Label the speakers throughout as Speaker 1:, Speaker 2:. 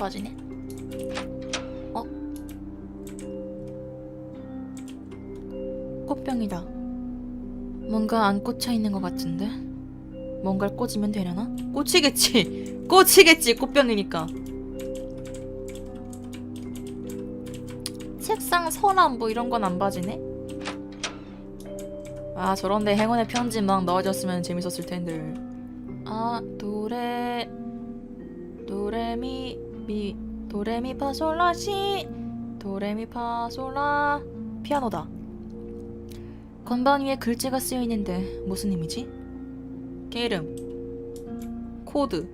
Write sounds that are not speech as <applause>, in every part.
Speaker 1: 빠지네. 어? 꽃병이다. 뭔가 안 꽂혀 있는 것 같은데. 뭔가를 꽂으면 되려나? 꽂히겠지. <laughs> 꽂히겠지. 꽃병이니까. 책상 서랍 뭐 이런 건 안 봐지네. 아 저런데 행운의 편지 막 넣어줬으면 재밌었을 텐데. 아도 도레미 파솔라 시 도레미파솔라 피아노다. 건반 위에 글자가 쓰여 있는데 무슨 의미지? 게이름 코드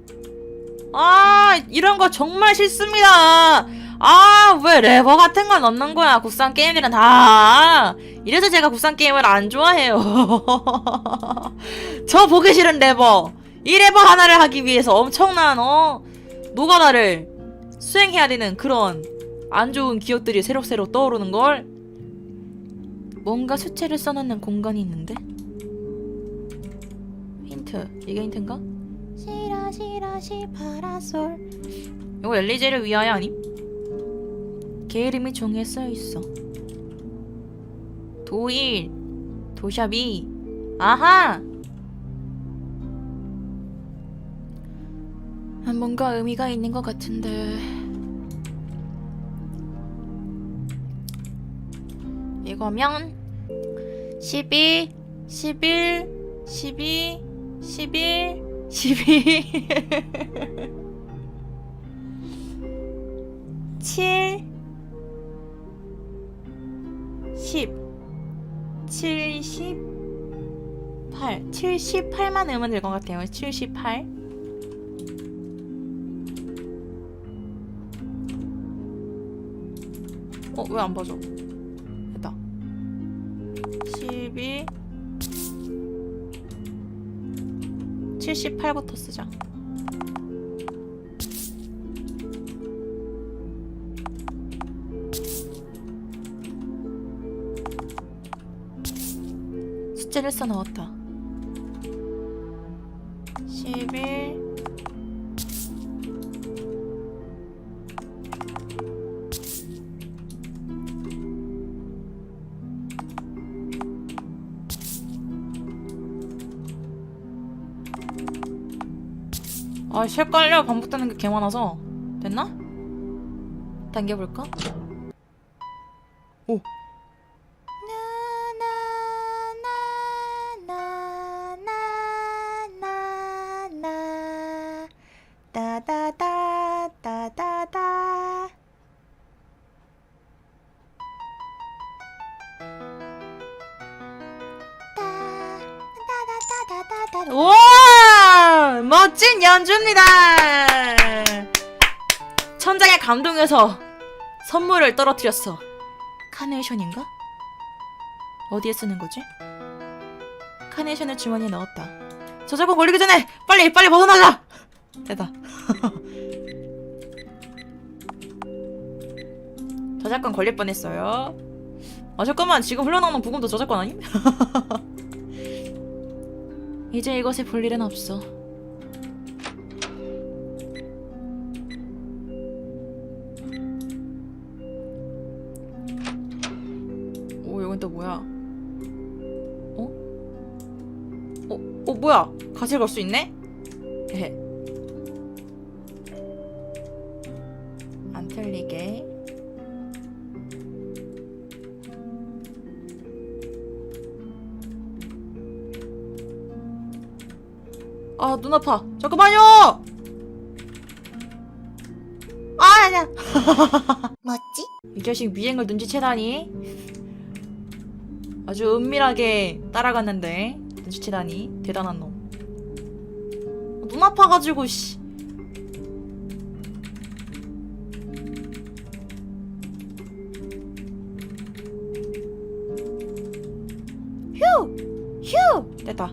Speaker 1: 아 이런 거 정말 싫습니다. 아 왜 레버 같은 거 넣는 거야 국산 게임들은 다 이래서 제가 국산 게임을 안 좋아해요. <laughs> 저 보기 싫은 레버 이 레버 하나를 하기 위해서 엄청난 어 노가다를 수행해야 되는 그런 안 좋은 기억들이 새록새록 떠오르는 걸 뭔가 수채를 써놓는 공간이 있는데? 힌트. 이게 힌트인가? 시라시라시 파라솔. 이거 엘리제를 위하여 아님? 개 이름이 종이에 쓰여 있어. 도일 도샵이 아하 뭔가 의미가 있는 것 같은데. 이거면 12 11 12 11 12 7 10 78 78만 넣으면 될것 같아요. 78 어, 왜 안 봐줘? 됐다. 12 78부터 쓰자. 숫자를 써 넣었다. 아, 헷갈려. 반복 되는 게 개 많아서. 됐나? 당겨볼까? 오. 연주입니다 천장에 감동해서 선물을 떨어뜨렸어 카네이션인가? 어디에 쓰는 거지? 카네이션을 주머니에 넣었다 저작권 걸리기 전에 빨리 빨리 벗어나자 됐다 <laughs> 저작권 걸릴 뻔했어요 아 잠깐만 지금 흘러나오는 부금도 저작권 아님? <laughs> 이제 이것에 볼 일은 없어. 가지를 걸수 있네? 헤헤. 안 틀리게. 아, 눈 아파. 잠깐만요! 아, 아니야. <laughs>
Speaker 2: 뭐지?
Speaker 1: 이 자식 미행을 눈치채다니. 아주 은밀하게 따라갔는데 눈치채다니 대단한 놈. 눈 아파가지고 씨. 휴! 휴! 됐다.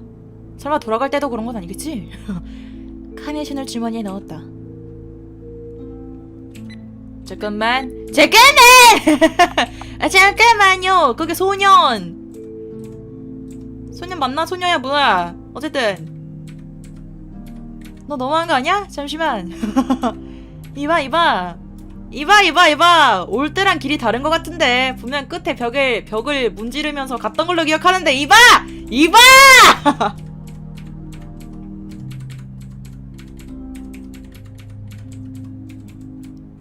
Speaker 1: 설마 돌아갈 때도 그런 건 아니겠지? <laughs> 카네이션을 주머니에 넣었다. 잠깐만. 잠깐만! <laughs> 아, 잠깐만요. 그게 소년. 소년 맞나? 소녀야, 뭐야? 어쨌든. 너 너무한 거 아니야? 잠시만. <laughs> 이봐 이봐. 이봐 이봐 이봐. 올 때랑 길이 다른 것 같은데. 분명 끝에 벽을 벽을 문지르면서 갔던 걸로 기억하는데. 이봐! 이봐! <laughs>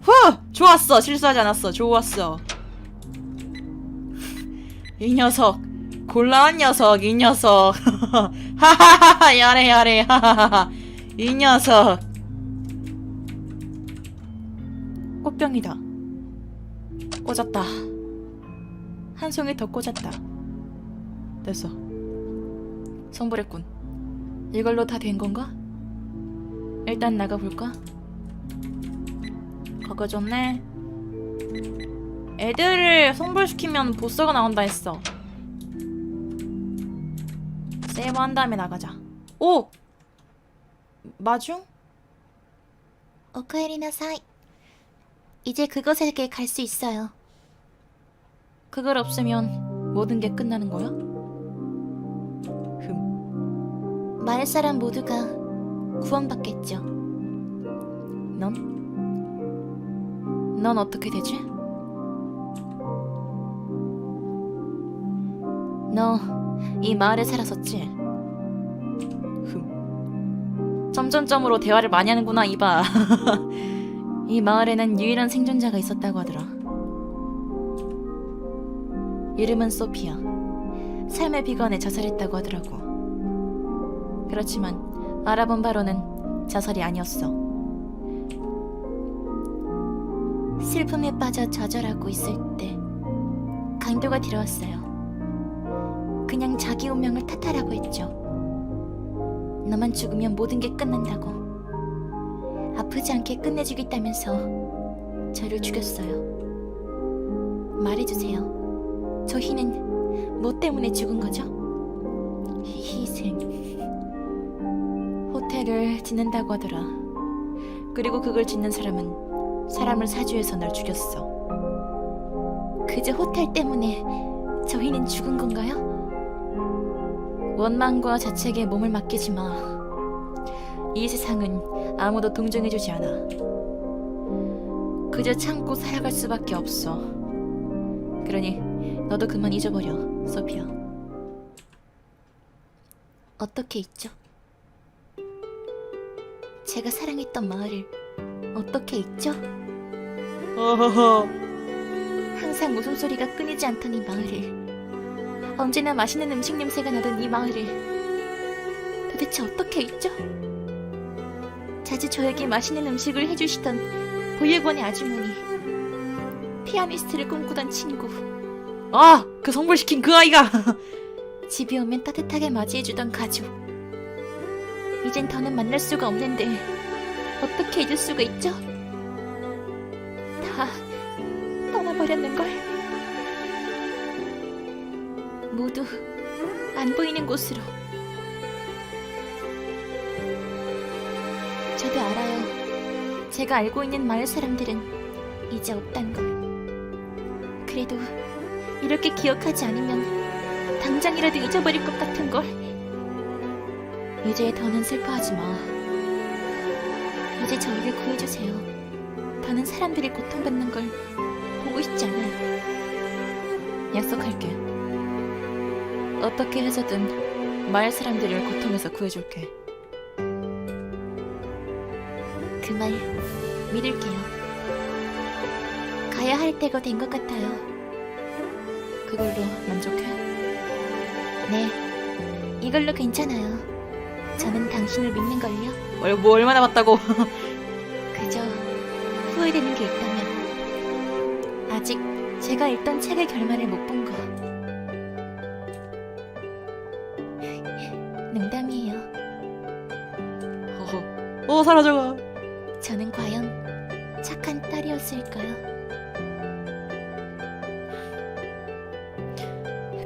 Speaker 1: 후! 좋았어. 실수하지 않았어. 좋았어. <laughs> 이 녀석. 곤란한 녀석 이 녀석. 하하하하. 야래 야래. 하하하하 이 녀석. 꽃병이다. 꽂았다. 한 송이 더 꽂았다. 됐어. 성불했군. 이걸로 다 된 건가? 일단 나가볼까? 그거 좋네 애들을 성불시키면 보스가 나온다 했어. 세이브 한 다음에 나가자. 오! 마중?
Speaker 2: 오카에리나사이. 이제 그곳에게 갈 수 있어요.
Speaker 1: 그걸 없으면 모든 게 끝나는 거야? 흠
Speaker 2: 마을 사람 모두가 구원받겠죠.
Speaker 1: 넌? 넌 어떻게 되지? 너 이 마을에 살았었지? 흠. 점점점으로 대화를 많이 하는구나 이봐. <laughs> 이 마을에는 유일한 생존자가 있었다고 하더라. 이름은 소피아. 삶의 비관에 자살했다고 하더라고. 그렇지만 알아본 바로는 자살이 아니었어.
Speaker 2: 슬픔에 빠져 좌절하고 있을 때 강도가 들어왔어요. 그냥 자기 운명을 탓하라고 했죠. 너만 죽으면 모든 게 끝난다고. 아프지 않게 끝내주겠다면서 저를 죽였어요. 말해주세요. 저 희는 뭐 때문에 죽은 거죠? 희- 희생.
Speaker 1: 호텔을 짓는다고 하더라. 그리고 그걸 짓는 사람은 사람을 사주해서 날 죽였어.
Speaker 2: 그저 호텔 때문에 저희는 죽은 건가요?
Speaker 1: 원망과 자책에 몸을 맡기지 마. 이 세상은 아무도 동정해주지 않아. 그저 참고 살아갈 수밖에 없어. 그러니 너도 그만 잊어버려, 소피아.
Speaker 2: 어떻게 있죠? 제가 사랑했던 마을을 어떻게 있죠?
Speaker 1: 어허허.
Speaker 2: 항상 웃음소리가 끊이지 않던 이 마을을 언제나 맛있는 음식 냄새가 나던 이 마을을 도대체 어떻게 있죠? 자주 저에게 맛있는 음식을 해주시던 보육원의 아주머니 피아니스트를 꿈꾸던 친구
Speaker 1: 아, 그 성불시킨 그 아이가. <laughs>
Speaker 2: 집에 오면 따뜻하게 맞이해주던 가족. 이젠 더는 만날 수가 없는데 어떻게 잊을 수가 있죠? 다 떠나버렸는걸. 모두 안 보이는 곳으로. 저도 알아요. 제가 알고 있는 마을 사람들은 이제 없단 걸. 그래도 이렇게 기억하지 않으면 당장이라도 잊어버릴 것 같은 걸. 이제 더는 슬퍼하지 마. 이제 저희를 구해주세요. 더는 사람들이 고통받는 걸 보고 싶지 않아요.
Speaker 1: 약속할게. 어떻게 해서든 마을 사람들을 고통에서 구해줄게.
Speaker 2: 그 말 믿을게요. 가야 할 때가 된 것 같아요.
Speaker 1: 그걸로 만족해?
Speaker 2: 네, 이걸로 괜찮아요. 저는 당신을 믿는걸요.
Speaker 1: 얼, 뭐 얼마나 봤다고? <laughs>
Speaker 2: 그저 후회되는 게 있다면 아직 제가 읽던 책의 결말을 못
Speaker 1: 사라져가.
Speaker 2: 저는 과연 착한 딸이었을까요?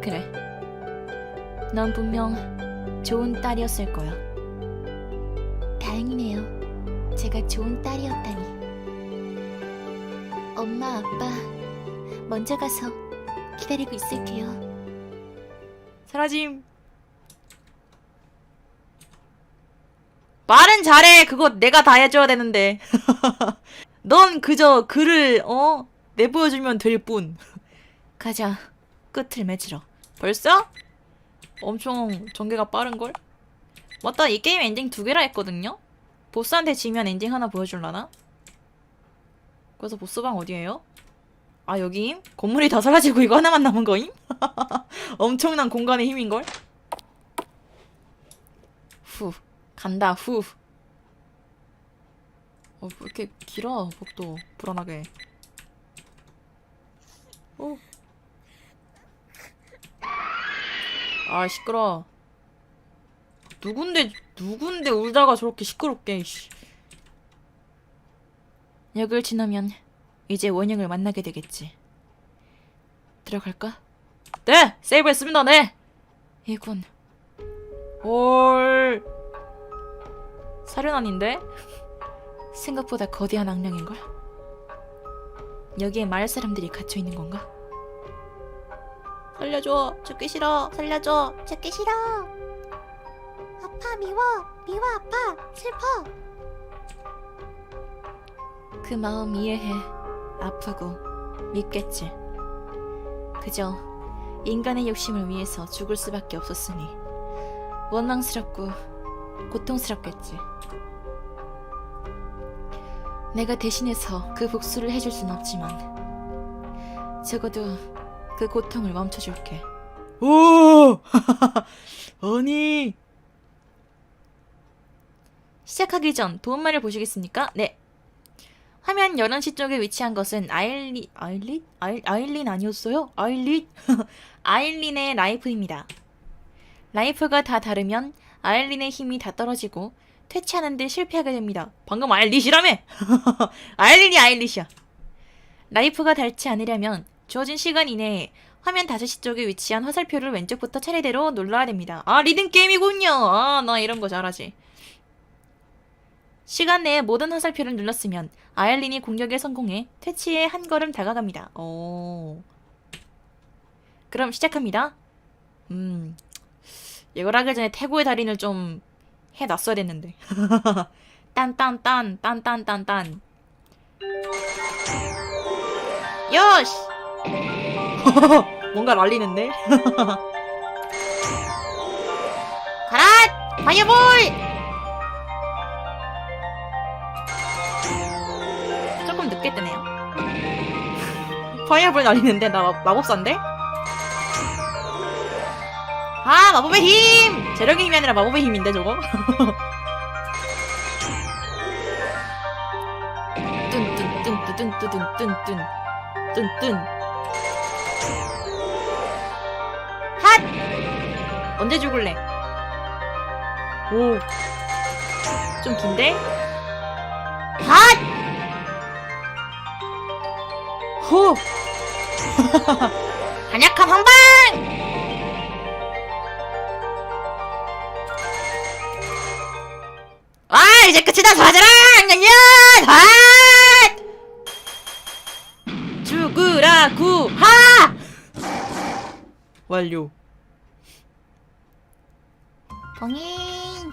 Speaker 1: 그래. 넌 분명 좋은 딸이었을 거야.
Speaker 2: 다행이네요. 제가 좋은 딸이었다니. 엄마, 아빠, 먼저 가서 기다리고 있을게요.
Speaker 1: 사라짐. 말은 잘해. 그거 내가 다 해줘야 되는데. <laughs> 넌 그저 글을 어 내보여주면 될 뿐. <laughs>
Speaker 2: 가자.
Speaker 1: 끝을 맺으러. 벌써? 엄청 전개가 빠른 걸? 맞다 이 게임 엔딩 두 개라 했거든요. 보스한테 지면 엔딩 하나 보여줄라나? 그래서 보스방 어디에요? 아 여기임? 건물이 다 사라지고 이거 하나만 남은 거임? <laughs> 엄청난 공간의 힘인걸? 후 간다 후 어, 왜 이렇게 길어, 복도. 불안하게. 오. 아, 시끄러. 누군데, 누군데 울다가 저렇게 시끄럽게, 씨. 역을 지나면 이제 원영을 만나게 되겠지. 들어갈까? 네! 세이브 했습니다, 네! 이군. 헐. 사륜아닌데? 생각보다 거대한 악령인걸? 여기에 마을 사람들이 갇혀 있는 건가? 살려줘. 죽기 싫어. 살려줘.
Speaker 2: 죽기 싫어. 아파 미워. 미워 아파. 슬퍼. 그 마음 이해해. 아프고 믿겠지. 그저 인간의 욕심을 위해서 죽을 수밖에 없었으니 원망스럽고 고통스럽겠지. 내가 대신해서 그 복수를 해줄 순 없지만 적어도 그 고통을 멈춰줄게.
Speaker 1: 오! <laughs> 아니.
Speaker 2: 시작하기 전 도움말을 보시겠습니까? 네. 화면 11시 쪽에 위치한 것은 아일리, 아일린? 아일, 아일린 아니었어요? 아일린? <laughs> 아일린의 라이프입니다. 라이프가 다 다르면 아일린의 힘이 다 떨어지고 퇴치하는 데 실패하게 됩니다.
Speaker 1: 방금 아일릿이라며? 아일린이 아일릿이야.
Speaker 2: 라이프가 닳지 않으려면 주어진 시간 이내에 화면 5시 쪽에 위치한 화살표를 왼쪽부터 차례대로 눌러야 됩니다.
Speaker 1: 아, 리듬 게임이군요. 아, 나 이런 거 잘하지.
Speaker 2: 시간 내에 모든 화살표를 눌렀으면 아일린이 공격에 성공해 퇴치에 한 걸음 다가갑니다.
Speaker 1: 오.
Speaker 2: 그럼 시작합니다.
Speaker 1: 음. 이걸 하기 전에 태고의 달인을 좀 해놨어야 됐는데. <laughs> 딴딴딴, 딴딴딴딴.
Speaker 2: 요시! <laughs>
Speaker 1: 뭔가 날리는데? <laughs>
Speaker 2: 가라! 파이어볼! 조금 늦게 뜨네요.
Speaker 1: 파이어볼 날리는데 나 마- 마법사인데? 아 마법의 힘! 재력의 힘이 아니라 마법의 힘인데 저거? <laughs> 뚠뚠뚠뚠뚠뚠뚠뚠뚠뚠 핫! 언제 죽을래? 오. 좀 긴데? 핫! 후! <laughs>
Speaker 2: 간약한 한방!
Speaker 1: 이제 끝이다. 사자라! 냥냥! 아 죽으라 구! 하! 완료.
Speaker 2: 봉인!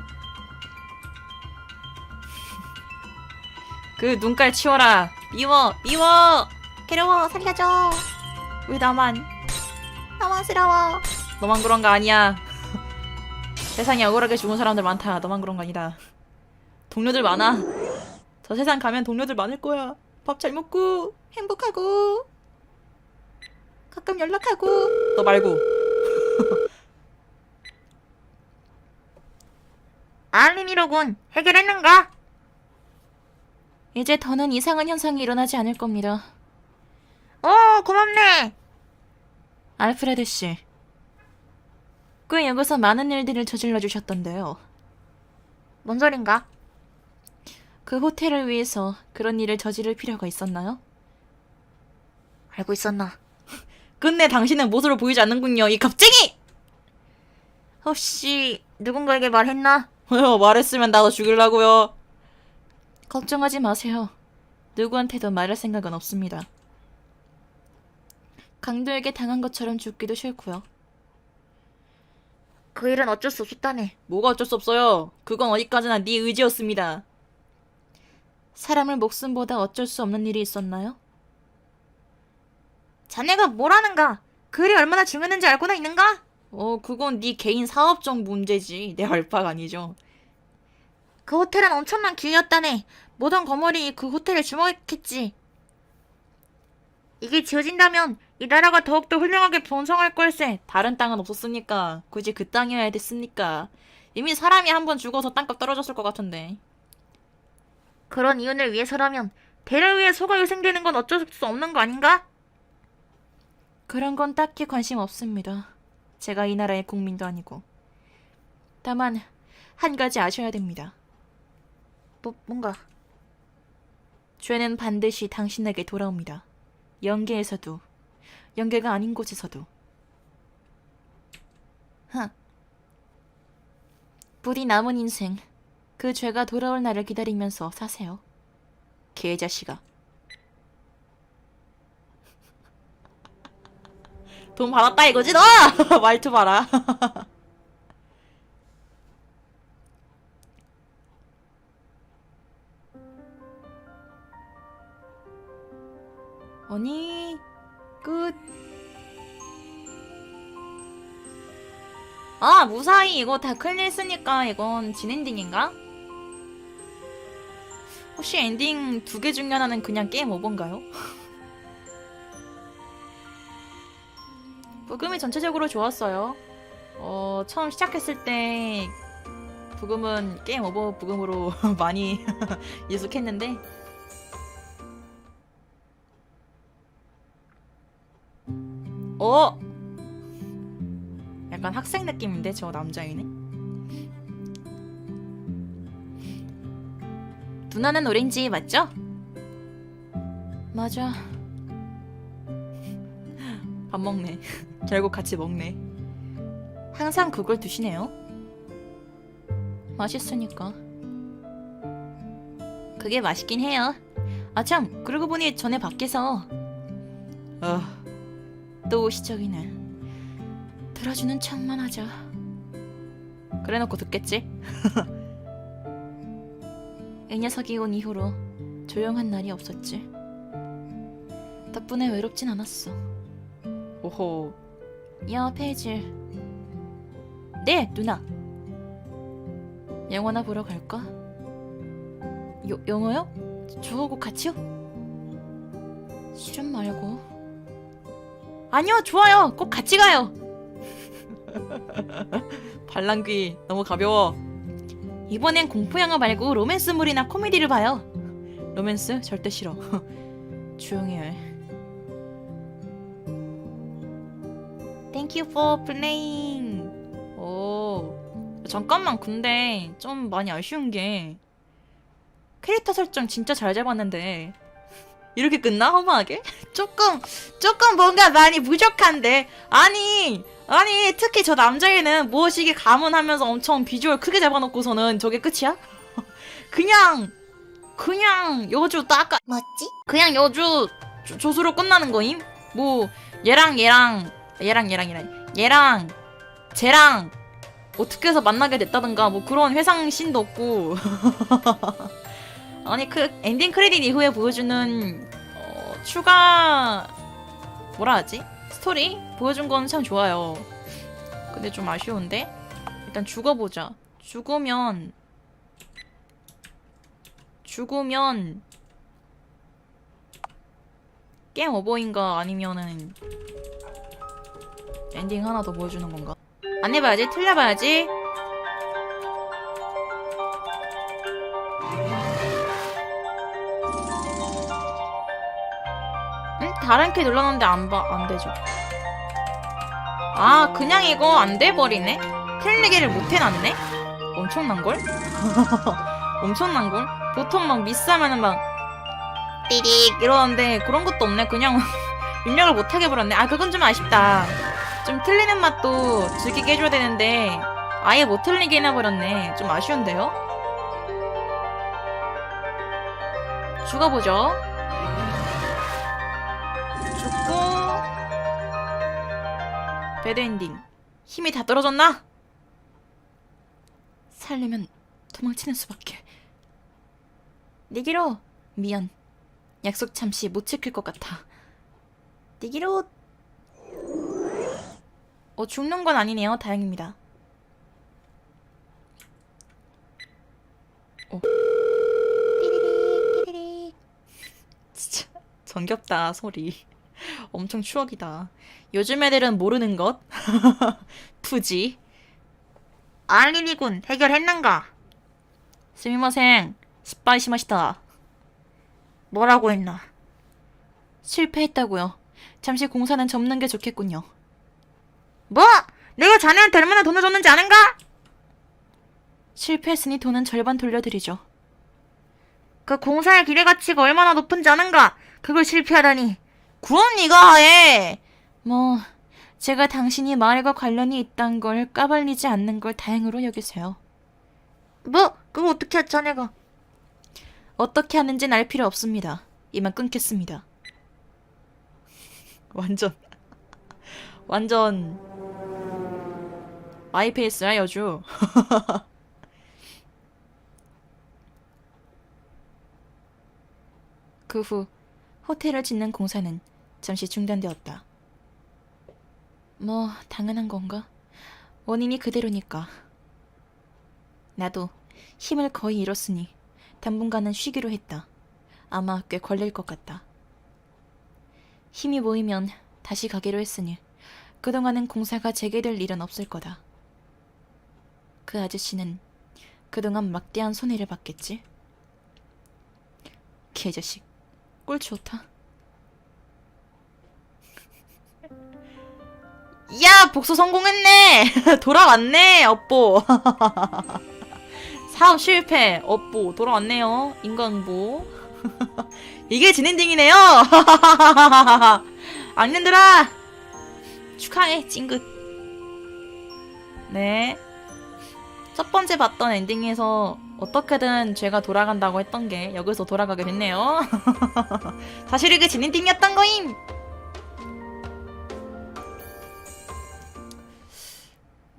Speaker 1: 그 눈깔 치워라. 미워 미워!
Speaker 2: 괴로워, 살려줘.
Speaker 1: 왜 나만?
Speaker 2: 당황스러워.
Speaker 1: 너만 그런 거 아니야. <laughs> 세상에 억울하게 죽은 사람들 많다. 너만 그런 거 아니다 동료들 많아 저 세상 가면 동료들 많을 거야 밥 잘 먹고 행복하고 가끔 연락하고 너 말고 <laughs>
Speaker 2: 알림이로군. 해결했는가? 이제 더는 이상한 현상이 일어나지 않을 겁니다. 어, 고맙네. 알프레드 씨. 꽤 여기서 많은 일들을 저질러 주셨던데요. 뭔 소린가? 그 호텔을 위해서 그런 일을 저지를 필요가 있었나요? 알고 있었나? <laughs>
Speaker 1: 끝내 당신은 모습을 보이지 않는군요 이 갑쟁이
Speaker 2: 혹시 누군가에게 말했나?
Speaker 1: 왜요 말했으면 나도 죽이려고요
Speaker 2: 걱정하지 마세요. 누구한테도 말할 생각은 없습니다. 강도에게 당한 것처럼 죽기도 싫고요. 그 일은 어쩔 수 없었다네.
Speaker 1: 뭐가 어쩔 수 없어요 그건 어디까지나 네 의지였습니다 사람을 목숨보다 어쩔 수 없는 일이 있었나요? 자네가 뭐라는가? 그 일이 얼마나 중요한지 알고나 있는가? 어, 그건 네 개인 사업적 문제지. 내 알바가 아니죠. 그 호텔은 엄청난 기회였다네. 모든 건물이 그 호텔을 주목했겠지. 이게 지어진다면 이 나라가 더욱더 훌륭하게 번성할 걸세. 다른 땅은 없었으니까 굳이 그 땅이어야 됐습니까? 이미 사람이 한 번 죽어서 땅값 떨어졌을 것 같은데. 그런 이윤을 위해서라면 대를 위해 소가 희생되는 건 어쩔 수 없는 거 아닌가? 그런 건 딱히 관심 없습니다. 제가 이 나라의 국민도 아니고. 다만 한 가지 아셔야 됩니다. 뭐 뭔가 죄는 반드시 당신에게 돌아옵니다. 연계에서도 연계가 아닌 곳에서도. 하. 부디 남은 인생 그 죄가 돌아올 날을 기다리면서 사세요. 개자식아. <laughs> 돈 받았다 이거지 너? <laughs> 말투 봐라. <laughs> 아니 끝. 아 무사히 이거 다 클리했으니까 이건 진엔딩인가? 혹시 엔딩 두 개 중에 하나는 그냥 게임 오버인가요? <laughs> 부금이 전체적으로 좋았어요. 어, 처음 시작했을 때 부금은 게임 오버 부금으로 <laughs> 많이 <laughs> 익숙했는데 어? 약간 학생 느낌인데 저 남자애는? 누나는 오렌지 맞죠? 맞아. <laughs> 밥 먹네. 결국 같이 먹네. 항상 그걸 드시네요. 맛있으니까. 그게 맛있긴 해요. 아 참, 그러고 보니 전에 밖에서 아, 또 시적이네. 들어주는 척만 하자. 그래놓고 듣겠지? <laughs> 이 녀석이 온 이후로 조용한 날이 없었지. 덕분에 외롭진 않았어. 오호. 야, 페이지. 네, 누나. 영화나 보러 갈까? 요, 영화요? 저하고 같이요? 실은 말고. 아니요, 좋아요. 꼭 같이 가요. <laughs> 발랑귀 너무 가벼워. 이번엔 공포 영화 말고 로맨스물이나 코미디를 봐요. 로맨스 절대 싫어. <laughs> 조용히 해. Thank you for playing. 오. 잠깐만, 근데 좀 많이 아쉬운 게 캐릭터 설정 진짜 잘 잡았는데 이렇게 끝나 허무하게? 조금 조금 뭔가 많이 부족한데 아니 아니 특히 저 남자애는 무엇이게 가문하면서 엄청 비주얼 크게 잡아놓고서는 저게 끝이야? <laughs> 그냥 그냥 여주 따까
Speaker 2: 뭐지?
Speaker 1: 그냥 여주 조, 조수로 끝나는 거임? 뭐 얘랑 얘랑 얘랑 얘랑 얘랑 얘랑 쟤랑 어떻게 해서 만나게 됐다든가 뭐 그런 회상 씬도 없고 <laughs> 아니 그 엔딩 크레딧 이후에 보여주는 어, 추가 뭐라 하지? 스토리 보여준 건 참 좋아요. 근데 좀 아쉬운데? 일단 죽어보자. 죽으면 죽으면 게임 오버인가 아니면은 엔딩 하나 더 보여주는 건가? 안 해봐야지? 틀려봐야지 다른 키 눌렀는데 안, 봐, 안 되죠 아 그냥 이거 안 돼버리네? 클릭을 못 해놨네? 엄청난걸? <laughs> 엄청난걸? 보통 막 미스하면은 막 띠릭 이러는데 그런 것도 없네 그냥 <laughs> 입력을 못 하게 버렸네 아 그건 좀 아쉽다 좀 틀리는 맛도 즐기게 해줘야 되는데 아예 못 틀리게 해놔버렸네 좀 아쉬운데요? 죽어보죠 배드엔딩 힘이 다 떨어졌나? 살려면 도망치는 수밖에 니기로 미안. 약속 잠시 못 지킬 것 같아. 니기로 어 죽는 건 아니네요. 다행입니다. 어.
Speaker 2: 띠리릭 띠리릭.
Speaker 1: 진짜 정겹다 소리. 엄청 추억이다. 요즘 애들은 모르는 것. <laughs> 푸지. 알리니군 해결했는가? 스미마생 스파이시마시다. 뭐라고 했나? 실패했다고요. 잠시 공사는 접는 게 좋겠군요. 뭐? 내가 자네한테 얼마나 돈을 줬는지 아는가? 실패했으니 돈은 절반 돌려드리죠. 그 공사의 기대가치가 얼마나 높은지 아는가? 그걸 실패하다니. 그건 네가 해. 뭐 제가 당신이 마을과 관련이 있단 걸 까발리지 않는 걸 다행으로 여기세요. 뭐? 그거 어떻게 했 자네가? 어떻게 하는지는 알 필요 없습니다. 이만 끊겠습니다. <laughs> 완전 완전 마이페이스야 여주. <laughs> 그 후 호텔을 짓는 공사는 잠시 중단되었다. 뭐 당연한 건가? 원인이 그대로니까. 나도 힘을 거의 잃었으니 당분간은 쉬기로 했다. 아마 꽤 걸릴 것 같다. 힘이 모이면 다시 가기로 했으니 그동안은 공사가 재개될 일은 없을 거다. 그 아저씨는 그동안 막대한 손해를 봤겠지? 개자식. 꼴 좋다. 야, 복수 성공했네. <laughs> 돌아왔네, 업보. <laughs> 사업 실패, 업보 돌아왔네요. 인간보. <laughs> 이게 진엔딩이네요. 악년들아, 축하해, 찡긋. 네. 첫 번째 봤던 엔딩에서 어떻게든 죄가 돌아간다고 했던 게 여기서 돌아가게 됐네요. 사실 이게 진엔딩이었던 거임.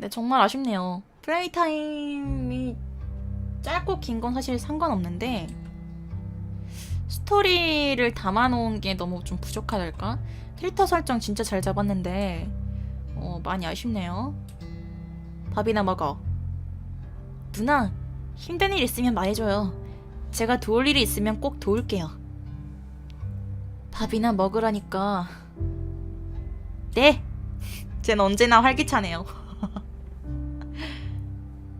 Speaker 1: 네, 정말 아쉽네요. 플레이 타임이 짧고 긴 건 사실 상관없는데 스토리를 담아놓은 게 너무 좀 부족하달까? 캐릭터 설정 진짜 잘 잡았는데 어, 많이 아쉽네요. 밥이나 먹어. 누나, 힘든 일 있으면 말해줘요. 제가 도울 일이 있으면 꼭 도울게요. 밥이나 먹으라니까. 네. <laughs> 쟨 언제나 활기차네요.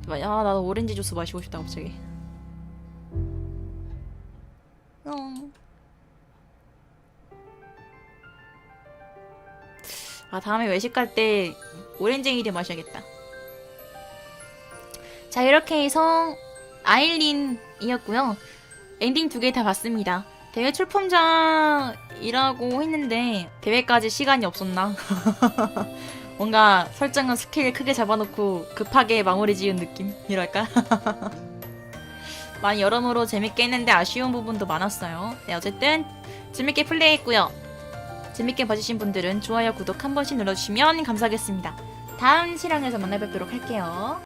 Speaker 1: 야, 나도 오렌지 주스 마시고 싶다 갑자기. 어. 아 다음에 외식 갈 때 오렌지이드 마셔야겠다. 자 이렇게 해서 아일린이었고요. 엔딩 두 개 다 봤습니다. 대회 출품장이라고 했는데 대회까지 시간이 없었나? <laughs> 뭔가 설정은 스케일 크게 잡아놓고 급하게 마무리 지은 느낌이랄까? <laughs> 많이 여러모로 재밌게 했는데 아쉬운 부분도 많았어요. 네, 어쨌든 재밌게 플레이했고요. 재밌게 봐주신 분들은 좋아요, 구독 한 번씩 눌러주시면 감사하겠습니다. 다음 실황에서 만나 뵙도록 할게요.